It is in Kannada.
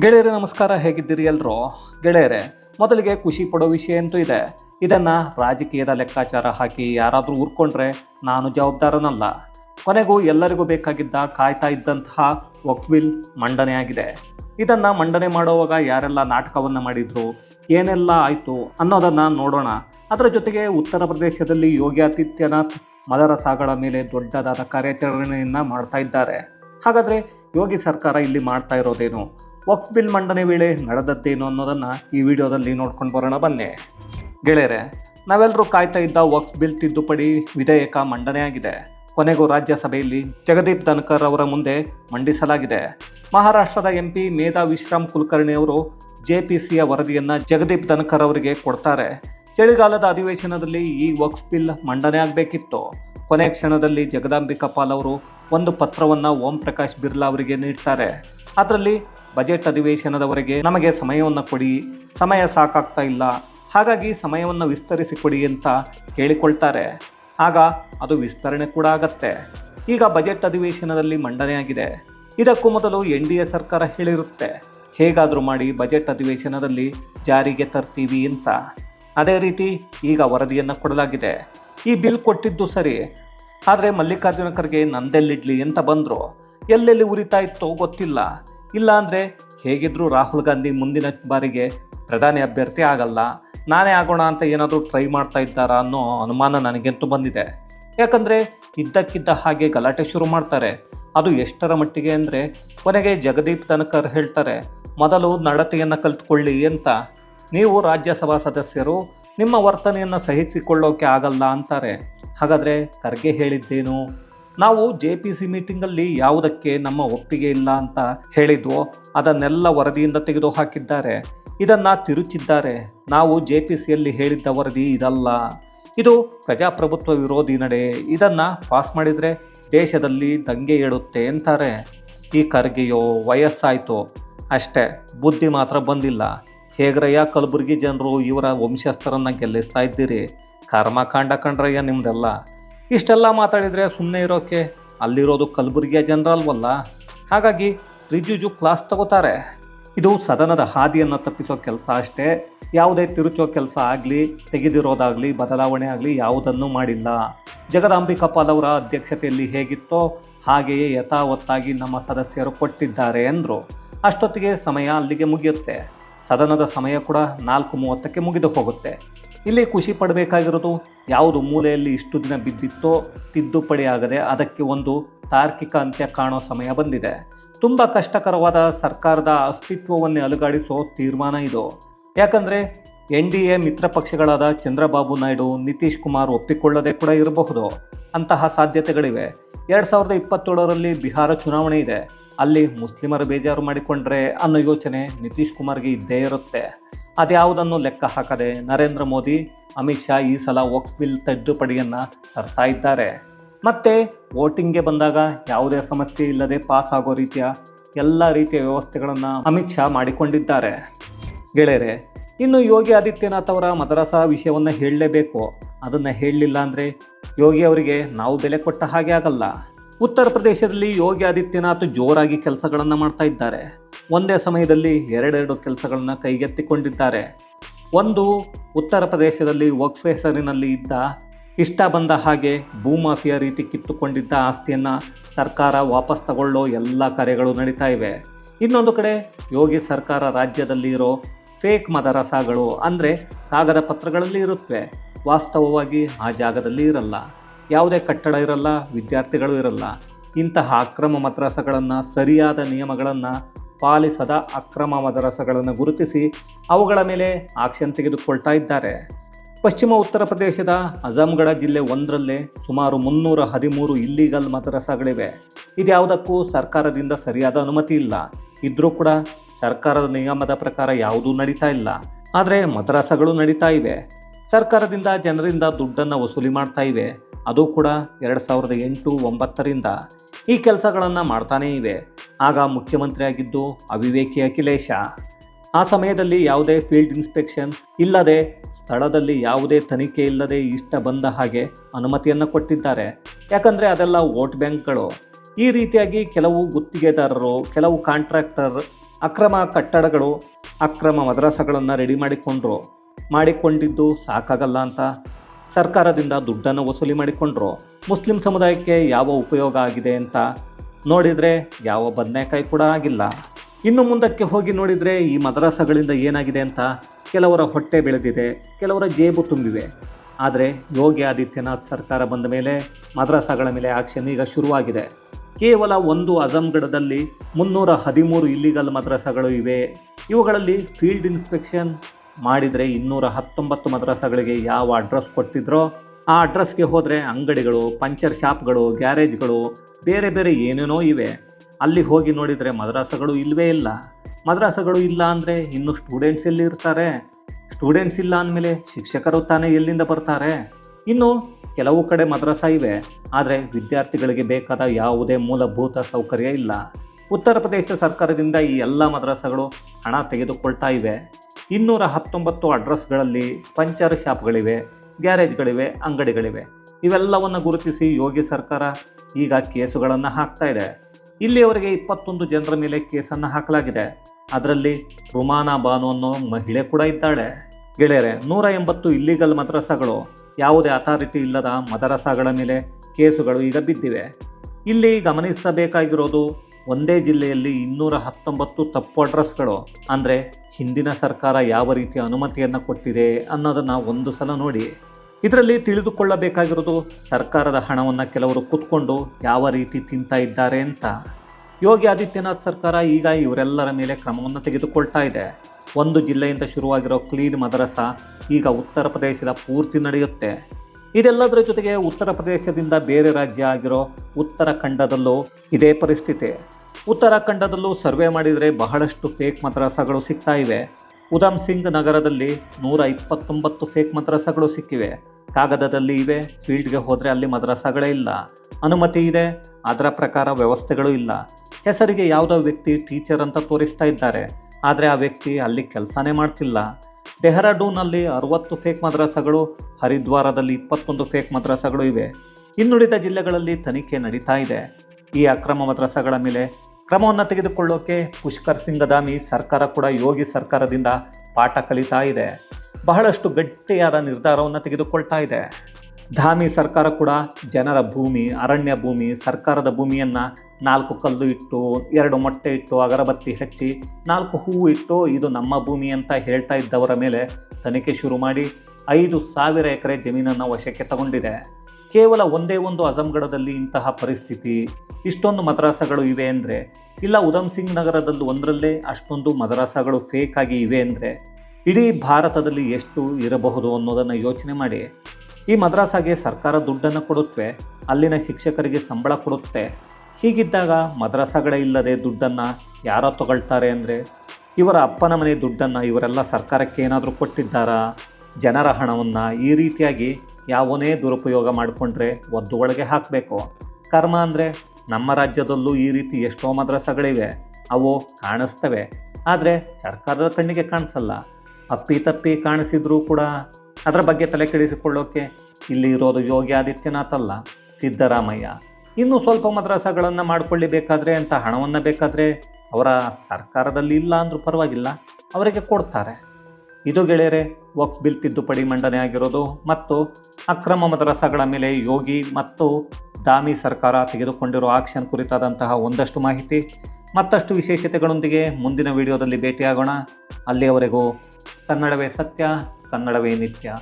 ಗೆಳೆಯರೇ, ನಮಸ್ಕಾರ. ಹೇಗಿದ್ದೀರಿ ಎಲ್ಲರೂ ಗೆಳೆಯರೇ, ಮೊದಲಿಗೆ ಖುಷಿ ಪಡೋ ವಿಷಯ ಅಂತೂ ಇದೆ. ಇದನ್ನು ರಾಜಕೀಯದ ಲೆಕ್ಕಾಚಾರ ಹಾಕಿ ಯಾರಾದರೂ ಉರ್ಕೊಂಡ್ರೆ ನಾನು ಜವಾಬ್ದಾರನಲ್ಲ. ಕೊನೆಗೂ ಎಲ್ಲರಿಗೂ ಬೇಕಾಗಿದ್ದ ಕಾಯ್ತಾ ಇದ್ದಂತಹ ವಕ್ವಿಲ್ ಮಂಡನೆ ಆಗಿದೆ. ಇದನ್ನು ಮಂಡನೆ ಮಾಡುವಾಗ ಯಾರೆಲ್ಲ ನಾಟಕವನ್ನು ಮಾಡಿದ್ರು, ಏನೆಲ್ಲ ಆಯಿತು ಅನ್ನೋದನ್ನು ನೋಡೋಣ. ಅದರ ಜೊತೆಗೆ ಉತ್ತರ ಪ್ರದೇಶದಲ್ಲಿ ಯೋಗಿ ಆದಿತ್ಯನಾಥ್ ಮದರಸಾಗಳ ಮೇಲೆ ದೊಡ್ಡದಾದ ಕಾರ್ಯಾಚರಣೆಯನ್ನು ಮಾಡ್ತಾ ಇದ್ದಾರೆ. ಹಾಗಾದರೆ ಯೋಗಿ ಸರ್ಕಾರ ಇಲ್ಲಿ ಮಾಡ್ತಾ ಇರೋದೇನು? ವಕ್ಫ್ ಬಿಲ್ ಮಂಡನೆ ವೇಳೆ ನಡೆದದ್ದೇನು ಅನ್ನೋದನ್ನು ಈ ವಿಡಿಯೋದಲ್ಲಿ ನೋಡ್ಕೊಂಡು ಬರೋಣ, ಬನ್ನಿ. ಗೆಳೆಯರೆ ನಾವೆಲ್ಲರೂ ಕಾಯ್ತಾ ಇದ್ದ ವಕ್ಫ್ ಬಿಲ್ ತಿದ್ದುಪಡಿ ವಿಧೇಯಕ ಮಂಡನೆಯಾಗಿದೆ ಕೊನೆಗೂ ರಾಜ್ಯಸಭೆಯಲ್ಲಿ ಜಗದೀಪ್ ಧನ್ಕರ್ ಅವರ ಮುಂದೆ ಮಂಡಿಸಲಾಗಿದೆ. ಮಹಾರಾಷ್ಟ್ರದ ಎಂಪಿ ಮೇಧಾ ವಿಶ್ರಾಮ್ ಕುಲಕರ್ಣಿ ಅವರು ಜೆ ಪಿ ಸಿಯ ವರದಿಯನ್ನು ಜಗದೀಪ್ ಧನ್ಕರ್ ಅವರಿಗೆ ಕೊಡ್ತಾರೆ. ಚಳಿಗಾಲದ ಅಧಿವೇಶನದಲ್ಲಿ ಈ ವಕ್ಫ್ ಬಿಲ್ ಮಂಡನೆ ಆಗಬೇಕಿತ್ತು. ಕೊನೆ ಕ್ಷಣದಲ್ಲಿ ಜಗದಾಂಬಿಕಾ ಪಾಲ್ ಅವರು ಒಂದು ಪತ್ರವನ್ನು ಓಂ ಪ್ರಕಾಶ್ ಬಿರ್ಲಾ ಅವರಿಗೆ ನೀಡ್ತಾರೆ. ಅದರಲ್ಲಿ ಬಜೆಟ್ ಅಧಿವೇಶನದವರೆಗೆ ನಮಗೆ ಸಮಯವನ್ನು ಕೊಡಿ. ಸಮಯ ಸಾಕಾಗ್ತಾ ಇಲ್ಲ. ಹಾಗಾಗಿ ಸಮಯವನ್ನು ವಿಸ್ತರಿಸಿ ಕೊಡಿ ಅಂತ ಕೇಳಿಕೊಳ್ತಾರೆ. ಆಗ ಅದು ವಿಸ್ತರಣೆ ಕೂಡ ಆಗತ್ತೆ. ಈಗ ಬಜೆಟ್ ಅಧಿವೇಶನದಲ್ಲಿ ಮಂಡನೆಯಾಗಿದೆ ಇದಕ್ಕೂ ಮೊದಲು ಎನ್ ಡಿ ಎ ಸರ್ಕಾರ ಹೇಳಿರುತ್ತೆ. ಹೇಗಾದರೂ ಮಾಡಿ ಬಜೆಟ್ ಅಧಿವೇಶನದಲ್ಲಿ ಜಾರಿಗೆ ತರ್ತೀವಿ ಅಂತ. ಅದೇ ರೀತಿ ಈಗ ವರದಿಯನ್ನು ಕೊಡಲಾಗಿದೆ. ಈ ಬಿಲ್ ಕೊಟ್ಟಿದ್ದು ಸರಿ. ಆದರೆ ಮಲ್ಲಿಕಾರ್ಜುನ ಖರ್ಗೆ ನಂದೆಲ್ಲಿಡ್ಲಿ ಅಂತ ಬಂದರು. ಎಲ್ಲೆಲ್ಲಿ ಉರಿತಾ ಇತ್ತೋ ಗೊತ್ತಿಲ್ಲ. ಇಲ್ಲ ಅಂದರೆ ಹೇಗಿದ್ರೂ ರಾಹುಲ್ ಗಾಂಧಿ ಮುಂದಿನ ಬಾರಿಗೆ ಪ್ರಧಾನಿ ಅಭ್ಯರ್ಥಿ ಆಗಲ್ಲ, ನಾನೇ ಆಗೋಣ ಅಂತ ಏನಾದರೂ ಟ್ರೈ ಮಾಡ್ತಾ ಇದ್ದಾರಾ ಅನ್ನೋ ಅನುಮಾನ ನನಗಂತೂ ಬಂದಿದೆ. ಯಾಕಂದರೆ ಇದ್ದಕ್ಕಿದ್ದ ಹಾಗೆ ಗಲಾಟೆ ಶುರು ಮಾಡ್ತಾರೆ. ಅದು ಎಷ್ಟರ ಮಟ್ಟಿಗೆ ಅಂದರೆ ಕೊನೆಗೆ ಜಗದೀಪ್ ತನಕರ್ ಹೇಳ್ತಾರೆ, ಮೊದಲು ನಡತೆಯನ್ನು ಕಲ್ತ್ಕೊಳ್ಳಿ ಅಂತ. ನೀವು ರಾಜ್ಯಸಭಾ ಸದಸ್ಯರು, ನಿಮ್ಮ ವರ್ತನೆಯನ್ನು ಸಹಿಸಿಕೊಳ್ಳೋಕೆ ಆಗಲ್ಲ ಅಂತಾರೆ. ಹಾಗಾದರೆ ಖರ್ಗೆ ಹೇಳಿದ್ದೇನು? ನಾವು ಜೆ ಪಿ ಸಿ ಮೀಟಿಂಗಲ್ಲಿ ಯಾವುದಕ್ಕೆ ನಮ್ಮ ಒಪ್ಪಿಗೆ ಇಲ್ಲ ಅಂತ ಹೇಳಿದ್ವೋ, ಅದನ್ನೆಲ್ಲ ವರದಿಯಿಂದ ತೆಗೆದು ಹಾಕಿದ್ದಾರೆ. ಇದನ್ನು ತಿರುಚಿದ್ದಾರೆ. ನಾವು ಜೆ ಪಿ ಸಿಯಲ್ಲಿ ಹೇಳಿದ್ದ ವರದಿ ಇದಲ್ಲ. ಇದು ಪ್ರಜಾಪ್ರಭುತ್ವ ವಿರೋಧಿ ನಡೆ. ಇದನ್ನು ಪಾಸ್ ಮಾಡಿದರೆ ದೇಶದಲ್ಲಿ ದಂಗೆ ಏಳುತ್ತೆ ಅಂತಾರೆ. ಈ ಖರ್ಗೆಯೋ, ವಯಸ್ಸಾಯಿತು. ಅಷ್ಟೇ, ಬುದ್ಧಿ ಮಾತ್ರ ಬಂದಿಲ್ಲ. ಹೇಗ್ರಯ್ಯ ಕಲಬುರಗಿ ಜನರು ಇವರ ವಂಶಸ್ಥರನ್ನು ಗೆಲ್ಲಿಸ್ತಾ ಇದ್ದೀರಿ? ಕರ್ಮಕಾಂಡ ಕಂಡ್ರಯ್ಯ ನಿಮ್ದೆಲ್ಲ. ಇಷ್ಟೆಲ್ಲ ಮಾತಾಡಿದರೆ ಸುಮ್ಮನೆ ಇರೋಕ್ಕೆ ಅಲ್ಲಿರೋದು ಕಲಬುರಗಿಯ ಜನರಲ್ವಲ್ಲ ಹಾಗಾಗಿ ರಿಜುಜು ಕ್ಲಾಸ್ ತಗೋತಾರೆ. ಇದು ಸದನದ ಹಾದಿಯನ್ನು ತಪ್ಪಿಸೋ ಕೆಲಸ ಅಷ್ಟೇ. ಯಾವುದೇ ತಿರುಚೋ ಕೆಲಸ ಆಗಲಿ, ತೆಗೆದಿರೋದಾಗಲಿ, ಬದಲಾವಣೆ ಆಗಲಿ ಯಾವುದನ್ನು ಮಾಡಿಲ್ಲ. ಜಗದಾಂಬಿಕಾ ಪಾಲ್ ಅವರ ಅಧ್ಯಕ್ಷತೆಯಲ್ಲಿ ಹೇಗಿತ್ತೋ ಹಾಗೆಯೇ ಯಥಾವತ್ತಾಗಿ ನಮ್ಮ ಸದಸ್ಯರು ಕೊಟ್ಟಿದ್ದಾರೆ ಎಂದರು ಅಷ್ಟೊತ್ತಿಗೆ ಸಮಯ ಅಲ್ಲಿಗೆ ಮುಗಿಯುತ್ತೆ. ಸದನದ ಸಮಯ ಕೂಡ ನಾಲ್ಕು ಮೂವತ್ತಕ್ಕೆ ಮುಗಿದು ಹೋಗುತ್ತೆ. ಇಲ್ಲಿ ಖುಷಿ ಪಡಬೇಕಾಗಿರೋದು ಯಾವುದು ಮೂಲೆಯಲ್ಲಿ ಇಷ್ಟು ದಿನ ಬಿದ್ದಿತ್ತೋ ತಿದ್ದುಪಡಿ ಆಗದೆ ಅದಕ್ಕೆ ಒಂದು ತಾರ್ಕಿಕ ಅಂತ್ಯ ಕಾಣೋ ಸಮಯ ಬಂದಿದೆ. ತುಂಬ ಕಷ್ಟಕರವಾದ ಸರ್ಕಾರದ ಅಸ್ತಿತ್ವವನ್ನೇ ಅಲುಗಾಡಿಸೋ ತೀರ್ಮಾನ ಇದು. ಯಾಕಂದರೆ ಎನ್ ಡಿ ಎ ಮಿತ್ರ ಪಕ್ಷಗಳಾದ ಚಂದ್ರಬಾಬು ನಾಯ್ಡು, ನಿತೀಶ್ ಕುಮಾರ್ ಒಪ್ಪಿಕೊಳ್ಳದೆ ಕೂಡ ಇರಬಹುದು. ಅಂತಹ ಸಾಧ್ಯತೆಗಳಿವೆ. ಎರಡು ಸಾವಿರದ ಇಪ್ಪತ್ತೇಳರಲ್ಲಿ ಬಿಹಾರ ಚುನಾವಣೆ ಇದೆ. ಅಲ್ಲಿ ಮುಸ್ಲಿಮರ ಬೇಜಾರು ಮಾಡಿಕೊಂಡ್ರೆ ಅನ್ನೋ ಯೋಚನೆ ನಿತೀಶ್ ಕುಮಾರ್ಗೆ ಇದ್ದೇ ಇರುತ್ತೆ. ಅದ್ಯಾವುದನ್ನು ಲೆಕ್ಕ ಹಾಕದೆ ನರೇಂದ್ರ ಮೋದಿ, ಅಮಿತ್ ಶಾ ಈ ಸಲ ವಕ್ಸ್ ಬಿಲ್ ತಿದ್ದುಪಡಿಯನ್ನು ತರ್ತಾ ಇದ್ದಾರೆ. ಮತ್ತೆ ವೋಟಿಂಗ್ಗೆ ಬಂದಾಗ ಯಾವುದೇ ಸಮಸ್ಯೆ ಇಲ್ಲದೆ ಪಾಸ್ ಆಗೋ ರೀತಿಯ ಎಲ್ಲ ರೀತಿಯ ವ್ಯವಸ್ಥೆಗಳನ್ನು ಅಮಿತ್ ಶಾ ಮಾಡಿಕೊಂಡಿದ್ದಾರೆ. ಗೆಳೆಯರೆ, ಇನ್ನು ಯೋಗಿ ಆದಿತ್ಯನಾಥ್ ಅವರ ಮದರಸಾ ವಿಷಯವನ್ನು ಹೇಳಲೇಬೇಕು. ಅದನ್ನು ಹೇಳಲಿಲ್ಲ ಅಂದರೆ ಯೋಗಿ ಅವರಿಗೆ ನಾವು ಬೆಲೆ ಕೊಟ್ಟ ಹಾಗೆ ಆಗಲ್ಲ. ಉತ್ತರ ಪ್ರದೇಶದಲ್ಲಿ ಯೋಗಿ ಆದಿತ್ಯನಾಥ್ ಜೋರಾಗಿ ಕೆಲಸಗಳನ್ನು ಮಾಡ್ತಾ ಇದ್ದಾರೆ. ಒಂದೇ ಸಮಯದಲ್ಲಿ ಎರಡೆರಡು ಕೆಲಸಗಳನ್ನು ಕೈಗೆತ್ತಿಕೊಂಡಿದ್ದಾರೆ. ಒಂದು ಉತ್ತರ ಪ್ರದೇಶದಲ್ಲಿ ವಕ್ಫ್ ಹೆಸರಿನಲ್ಲಿ ಇದ್ದ, ಇಷ್ಟ ಬಂದ ಹಾಗೆ ಭೂಮಾಫಿಯಾ ರೀತಿ ಕಿತ್ತುಕೊಂಡಿದ್ದ ಆಸ್ತಿಯನ್ನು ಸರ್ಕಾರ ವಾಪಸ್ ತಗೊಳ್ಳೋ ಎಲ್ಲ ಕಾರ್ಯಗಳು ನಡೀತಾ ಇವೆ. ಇನ್ನೊಂದು ಕಡೆ ಯೋಗಿ ಸರ್ಕಾರ ರಾಜ್ಯದಲ್ಲಿ ಇರೋ ಫೇಕ್ ಮದರಸಾಗಳು ಅಂದರೆ ಕಾಗದ ಪತ್ರಗಳಲ್ಲಿ ಇರುತ್ತವೆ ವಾಸ್ತವವಾಗಿ ಆ ಜಾಗದಲ್ಲಿ ಇರಲ್ಲ. ಯಾವುದೇ ಕಟ್ಟಡ ಇರಲ್ಲ, ವಿದ್ಯಾರ್ಥಿಗಳು ಇರಲ್ಲ. ಇಂತಹ ಅಕ್ರಮ ಮದ್ರಾಸಗಳನ್ನು ಸರಿಯಾದ ನಿಯಮಗಳನ್ನು ಪಾಲಿಸದ ಅಕ್ರಮ ಮದರಸಗಳನ್ನು ಗುರುತಿಸಿ ಅವುಗಳ ಮೇಲೆ ಆಕ್ಷನ್ ತೆಗೆದುಕೊಳ್ತಾ ಇದ್ದಾರೆ. ಪಶ್ಚಿಮ ಉತ್ತರ ಪ್ರದೇಶದ ಅಜಮ್ಗಢ ಜಿಲ್ಲೆ ಒಂದರಲ್ಲೇ ಸುಮಾರು ಮುನ್ನೂರ ಹದಿಮೂರು ಇಲ್ಲೀಗಲ್ ಮದರಸಗಳಿವೆ. ಇದ್ಯಾವುದಕ್ಕೂ ಸರ್ಕಾರದಿಂದ ಸರಿಯಾದ ಅನುಮತಿ ಇಲ್ಲ. ಇದ್ರೂ ಕೂಡ ಸರ್ಕಾರದ ನಿಯಮದ ಪ್ರಕಾರ ಯಾವುದೂ ನಡೀತಾ ಇಲ್ಲ. ಆದರೆ ಮದ್ರಸಗಳು ನಡೀತಾ ಇವೆ. ಸರ್ಕಾರದಿಂದ ಜನರಿಂದ ದುಡ್ಡನ್ನು ವಸೂಲಿ ಮಾಡ್ತಾ ಇವೆ. ಅದು ಕೂಡ ಎರಡು ಸಾವಿರದ ಎಂಟು ಒಂಬತ್ತರಿಂದ. ಈ ಕೆಲಸಗಳನ್ನು ಮಾಡ್ತಾನೇ ಇವೆ. ಆಗ ಮುಖ್ಯಮಂತ್ರಿಯಾಗಿದ್ದು ಅವಿವೇಕಿ ಅಖಿಲೇಶ. ಆ ಸಮಯದಲ್ಲಿ ಯಾವುದೇ ಫೀಲ್ಡ್ ಇನ್ಸ್ಪೆಕ್ಷನ್ ಇಲ್ಲದೆ ಸ್ಥಳದಲ್ಲಿ ಯಾವುದೇ ತನಿಖೆ ಇಲ್ಲದೆ ಇಷ್ಟ ಬಂದ ಹಾಗೆ ಅನುಮತಿಯನ್ನು ಕೊಟ್ಟಿದ್ದಾರೆ. ಯಾಕಂದರೆ ಅದೆಲ್ಲ ವೋಟ್ ಬ್ಯಾಂಕ್ಗಳು. ಈ ರೀತಿಯಾಗಿ ಕೆಲವು ಗುತ್ತಿಗೆದಾರರು, ಕೆಲವು ಕಾಂಟ್ರಾಕ್ಟರ್ ಅಕ್ರಮ ಕಟ್ಟಡಗಳು, ಅಕ್ರಮ ಮದ್ರಾಸಗಳನ್ನು ರೆಡಿ ಮಾಡಿಕೊಂಡ್ರು. ಮಾಡಿಕೊಂಡಿದ್ದು ಸಾಕಾಗಲ್ಲ ಅಂತ ಸರ್ಕಾರದಿಂದ ದುಡ್ಡನ್ನು ವಸೂಲಿ ಮಾಡಿಕೊಂಡ್ರು. ಮುಸ್ಲಿಂ ಸಮುದಾಯಕ್ಕೆ ಯಾವ ಉಪಯೋಗ ಆಗಿದೆ ಅಂತ ನೋಡಿದರೆ ಯಾವ ಬದನೆಕಾಯಿ ಕೂಡ ಆಗಿಲ್ಲ. ಇನ್ನು ಮುಂದಕ್ಕೆ ಹೋಗಿ ನೋಡಿದರೆ ಈ ಮದ್ರಾಸಗಳಿಂದ ಏನಾಗಿದೆ ಅಂತ ಕೆಲವರ ಹೊಟ್ಟೆ ಬೆಳೆದಿದೆ, ಕೆಲವರ ಜೇಬು ತುಂಬಿವೆ. ಆದರೆ ಯೋಗಿ ಆದಿತ್ಯನಾಥ್ ಸರ್ಕಾರ ಬಂದ ಮೇಲೆ ಮದ್ರಾಸಗಳ ಮೇಲೆ ಆಕ್ಷನ್ ಈಗ ಶುರುವಾಗಿದೆ. ಕೇವಲ ಒಂದು ಅಜಂಗಢದಲ್ಲಿ ಮುನ್ನೂರ ಹದಿಮೂರು ಇಲ್ಲಿಗಲ್ ಮದ್ರಾಸಗಳು ಇವೆ. ಇವುಗಳಲ್ಲಿ ಫೀಲ್ಡ್ ಇನ್ಸ್ಪೆಕ್ಷನ್ ಮಾಡಿದರೆ ಇನ್ನೂರ ಹತ್ತೊಂಬತ್ತು ಮದ್ರಾಸಗಳಿಗೆ ಯಾವ ಅಡ್ರೆಸ್ ಕೊಟ್ಟಿದ್ರೋ ಆ ಅಡ್ರೆಸ್ಗೆ ಹೋದರೆ ಅಂಗಡಿಗಳು, ಪಂಚರ್ ಶಾಪ್ಗಳು, ಗ್ಯಾರೇಜ್ಗಳು ಬೇರೆ ಬೇರೆ ಏನೇನೋ ಇವೆ. ಅಲ್ಲಿ ಹೋಗಿ ನೋಡಿದರೆ ಮದ್ರಾಸಗಳು ಇಲ್ಲವೇ ಇಲ್ಲ. ಮದ್ರಾಸಗಳು ಇಲ್ಲ ಅಂದರೆ ಇನ್ನು ಸ್ಟೂಡೆಂಟ್ಸ್ ಎಲ್ಲಿ ಇರ್ತಾರೆ? ಸ್ಟೂಡೆಂಟ್ಸ್ ಇಲ್ಲ ಅಂದಮೇಲೆ ಶಿಕ್ಷಕರು ತಾನೇ ಎಲ್ಲಿಂದ ಬರ್ತಾರೆ? ಇನ್ನು ಕೆಲವು ಕಡೆ ಮದ್ರಾಸ ಇವೆ. ಆದರೆ ವಿದ್ಯಾರ್ಥಿಗಳಿಗೆ ಬೇಕಾದ ಯಾವುದೇ ಮೂಲಭೂತ ಸೌಕರ್ಯ ಇಲ್ಲ. ಉತ್ತರ ಪ್ರದೇಶ ಸರ್ಕಾರದಿಂದ ಈ ಎಲ್ಲ ಮದ್ರಾಸಗಳು ಹಣ ತೆಗೆದುಕೊಳ್ತಾ ಇವೆ. ಇನ್ನೂರ ಹತ್ತೊಂಬತ್ತು ಅಡ್ರೆಸ್ಗಳಲ್ಲಿ ಪಂಚರ್ ಶಾಪ್ಗಳಿವೆ. ಗ್ಯಾರೇಜ್ಗಳಿವೆ, ಅಂಗಡಿಗಳಿವೆ. ಇವೆಲ್ಲವನ್ನು ಗುರುತಿಸಿ ಯೋಗಿ ಸರ್ಕಾರ ಈಗ ಕೇಸುಗಳನ್ನು ಹಾಕ್ತಾ ಇದೆ. ಇಲ್ಲಿಯವರೆಗೆ ಇಪ್ಪತ್ತೊಂದು ಜನರ ಮೇಲೆ ಕೇಸನ್ನು ಹಾಕಲಾಗಿದೆ. ಅದರಲ್ಲಿ ರುಮಾನಾ ಬಾನು ಅನ್ನೋ ಮಹಿಳೆ ಕೂಡ ಇದ್ದಾಳೆ. ಗೆಳೆಯರೆ, ನೂರ ಎಂಬತ್ತು ಇಲ್ಲಿಗಲ್ ಮದ್ರಸಾಗಳು, ಯಾವುದೇ ಅಥಾರಿಟಿ ಇಲ್ಲದ ಮದರಸಾಗಳ ಮೇಲೆ ಕೇಸುಗಳು ಈಗ ಬಿದ್ದಿವೆ. ಇಲ್ಲಿ ಗಮನಿಸಬೇಕಾಗಿರೋದು ಒಂದೇ ಜಿಲ್ಲೆಯಲ್ಲಿ ಇನ್ನೂರ ಹತ್ತೊಂಬತ್ತು ತಪ್ಪು ಅಡ್ರೆಸ್ಗಳು. ಅಂದರೆ ಹಿಂದಿನ ಸರ್ಕಾರ ಯಾವ ರೀತಿಯ ಅನುಮತಿಯನ್ನು ಕೊಟ್ಟಿದೆ ಅನ್ನೋದನ್ನು ಒಂದು ಸಲ ನೋಡಿ. ಇದರಲ್ಲಿ ತಿಳಿದುಕೊಳ್ಳಬೇಕಾಗಿರೋದು ಸರ್ಕಾರದ ಹಣವನ್ನು ಕೆಲವರು ಕೂತ್ಕೊಂಡು ಯಾವ ರೀತಿ ತಿಂತಾ ಇದ್ದಾರೆ ಅಂತ. ಯೋಗಿ ಆದಿತ್ಯನಾಥ್ ಸರ್ಕಾರ ಈಗ ಇವರೆಲ್ಲರ ಮೇಲೆ ಕ್ರಮವನ್ನು ತೆಗೆದುಕೊಳ್ತಾ ಇದೆ. ಒಂದು ಜಿಲ್ಲೆಯಿಂದ ಶುರುವಾಗಿರೋ ಕ್ಲೀನ್ ಮದರಸ ಈಗ ಉತ್ತರ ಪ್ರದೇಶದ ಪೂರ್ತಿ ನಡೆಯುತ್ತೆ. ಇದೆಲ್ಲದರ ಜೊತೆಗೆ ಉತ್ತರ ಪ್ರದೇಶದಿಂದ ಬೇರೆ ರಾಜ್ಯ ಆಗಿರೋ ಉತ್ತರಾಖಂಡದಲ್ಲೂ ಇದೇ ಪರಿಸ್ಥಿತಿ. ಉತ್ತರಾಖಂಡದಲ್ಲೂ ಸರ್ವೆ ಮಾಡಿದರೆ ಬಹಳಷ್ಟು ಫೇಕ್ ಮದ್ರಾಸಗಳು ಸಿಗ್ತಾ ಇವೆ. ಉಧಮ್ ಸಿಂಗ್ ನಗರದಲ್ಲಿ ನೂರ ಇಪ್ಪತ್ತೊಂಬತ್ತು ಫೇಕ್ ಮದ್ರಾಸಗಳು ಸಿಕ್ಕಿವೆ. ಕಾಗದದಲ್ಲಿ ಇವೆ ಫೀಲ್ಡ್ಗೆ ಹೋದರೆ ಅಲ್ಲಿ ಮದ್ರಾಸಗಳೇ ಇಲ್ಲ. ಅನುಮತಿ ಇದೆ, ಅದರ ಪ್ರಕಾರ ವ್ಯವಸ್ಥೆಗಳು ಇಲ್ಲ. ಹೆಸರಿಗೆ ಯಾವುದೋ ವ್ಯಕ್ತಿ ಟೀಚರ್ ಅಂತ ತೋರಿಸ್ತಾ ಇದ್ದಾರೆ. ಆದರೆ ಆ ವ್ಯಕ್ತಿ ಅಲ್ಲಿ ಕೆಲಸನೇ ಮಾಡ್ತಿಲ್ಲ. ಡೆಹ್ರಾಡೂನಲ್ಲಿ ಅರವತ್ತು ಫೇಕ್ ಮದ್ರಾಸಗಳು, ಹರಿದ್ವಾರದಲ್ಲಿ ಇಪ್ಪತ್ತೊಂದು ಫೇಕ್ ಮದ್ರಾಸಗಳು ಇವೆ. ಇನ್ನುಳಿದ ಜಿಲ್ಲೆಗಳಲ್ಲಿ ತನಿಖೆ ನಡೀತಾ ಇದೆ. ಈ ಅಕ್ರಮ ಮದ್ರಸಾಗಳ ಮೇಲೆ ಕ್ರಮವನ್ನು ತೆಗೆದುಕೊಳ್ಳೋಕೆ ಪುಷ್ಕರ್ ಸಿಂಗ್ ಅದಾಮಿ ಸರ್ಕಾರ ಕೂಡ ಯೋಗಿ ಸರ್ಕಾರದಿಂದ ಪಾಠ ಕಲಿತಾ ಇದೆ. ಬಹಳಷ್ಟು ಗಟ್ಟಿಯಾದ ನಿರ್ಧಾರವನ್ನು ತೆಗೆದುಕೊಳ್ತಾ ಇದೆ. ಧಾಮಿ ಸರ್ಕಾರ ಕೂಡ ಜನರ ಭೂಮಿ, ಅರಣ್ಯ ಭೂಮಿ, ಸರ್ಕಾರದ ಭೂಮಿಯನ್ನು ನಾಲ್ಕು ಕಲ್ಲು ಇಟ್ಟು, ಎರಡು ಮೊಟ್ಟೆ ಇಟ್ಟು, ಅಗರಬತ್ತಿ ಹಚ್ಚಿ, ನಾಲ್ಕು ಹೂವು ಇಟ್ಟು ಇದು ನಮ್ಮ ಭೂಮಿ ಅಂತ ಹೇಳ್ತಾ ಇದ್ದವರ ಮೇಲೆ ತನಿಖೆ ಶುರು ಮಾಡಿ ಐದು ಸಾವಿರ ಎಕರೆ ಜಮೀನನ್ನು ವಶಕ್ಕೆ ತಗೊಂಡಿದೆ. ಕೇವಲ ಒಂದೇ ಒಂದು ಅಜಂಗಢದಲ್ಲಿ ಇಂತಹ ಪರಿಸ್ಥಿತಿ, ಇಷ್ಟೊಂದು ಮದ್ರಾಸಗಳು ಇವೆ ಅಂದರೆ? ಇಲ್ಲ ಉಧಮ್ ಸಿಂಗ್ ನಗರದಲ್ಲಿ ಒಂದರಲ್ಲೇ ಅಷ್ಟೊಂದು ಮದ್ರಾಸಗಳು ಫೇಕ್ ಆಗಿ ಇವೆ ಅಂದರೆ? ಇಡೀ ಭಾರತದಲ್ಲಿ ಎಷ್ಟು ಇರಬಹುದು ಅನ್ನೋದನ್ನು ಯೋಚನೆ ಮಾಡಿ. ಈ ಮದ್ರಾಸಾಗೆ ಸರ್ಕಾರ ದುಡ್ಡನ್ನು ಕೊಡುತ್ತೆ, ಅಲ್ಲಿನ ಶಿಕ್ಷಕರಿಗೆ ಸಂಬಳ ಕೊಡುತ್ತೆ. ಹೀಗಿದ್ದಾಗ ಮದ್ರಾಸಾಗಳೇ ಇಲ್ಲದೆ ದುಡ್ಡನ್ನು ಯಾರೋ ತಗೊಳ್ತಾರೆ ಅಂದರೆ? ಇವರ ಅಪ್ಪನ ಮನೆ ದುಡ್ಡನ್ನು ಇವರೆಲ್ಲ ಸರ್ಕಾರಕ್ಕೆ ಏನಾದರೂ ಕೊಟ್ಟಿದ್ದಾರಾ? ಜನರ ಹಣವನ್ನು ಈ ರೀತಿಯಾಗಿ ಯಾವನೇ ದುರುಪಯೋಗ ಮಾಡಿಕೊಂಡ್ರೆ ಒದ್ದು ಒಳಗೆ ಹಾಕಬೇಕು. ಕರ್ಮ ಅಂದರೆ ನಮ್ಮ ರಾಜ್ಯದಲ್ಲೂ ಈ ರೀತಿ ಎಷ್ಟೋ ಮದ್ರಸಗಳಿವೆ. ಅವು ಕಾಣಿಸ್ತವೆ. ಆದರೆ ಸರ್ಕಾರದ ಕಣ್ಣಿಗೆ ಕಾಣಿಸಲ್ಲ. ಅಪ್ಪಿ ತಪ್ಪಿ ಕಾಣಿಸಿದ್ರೂ ಕೂಡ ಅದರ ಬಗ್ಗೆ ತಲೆ ಕೆಡಿಸಿಕೊಳ್ಳೋಕೆ ಇಲ್ಲಿ ಇರೋದು ಯೋಗಿ ಆದಿತ್ಯನಾಥ್ ಅಲ್ಲ, ಸಿದ್ದರಾಮಯ್ಯ. ಇನ್ನೂ ಸ್ವಲ್ಪ ಮದ್ರಾಸಗಳನ್ನು ಮಾಡಿಕೊಳ್ಳಿಬೇಕಾದ್ರೆ ಅಂತ ಹಣವನ್ನು ಬೇಕಾದರೆ ಅವರ ಸರ್ಕಾರದಲ್ಲಿ ಇಲ್ಲ ಅಂದರೂ ಪರವಾಗಿಲ್ಲ, ಅವರಿಗೆ ಕೊಡ್ತಾರೆ. ಇದು ಗೆಳೆಯರೆ, ವಕ್ಫ್ ಬಿಲ್ ತಿದ್ದುಪಡಿ ಮಂಡನೆ ಆಗಿರೋದು ಮತ್ತು ಅಕ್ರಮ ಮದ್ರಸಾಗಳ ಮೇಲೆ ಯೋಗಿ ಮತ್ತು ದಾಮಿ ಸರ್ಕಾರ ತೆಗೆದುಕೊಂಡಿರುವ ಆಕ್ಷನ್ ಕುರಿತಾದಂತಹ ಒಂದಷ್ಟು ಮಾಹಿತಿ, ಮತ್ತಷ್ಟು ವಿಶೇಷತೆಗಳೊಂದಿಗೆ ಮುಂದಿನ ವಿಡಿಯೋದಲ್ಲಿ ಭೇಟಿಯಾಗೋಣ. ಅಲ್ಲಿಯವರೆಗೂ ಕನ್ನಡವೇ ಸತ್ಯ, ಕನ್ನಡವೇ ನಿತ್ಯ.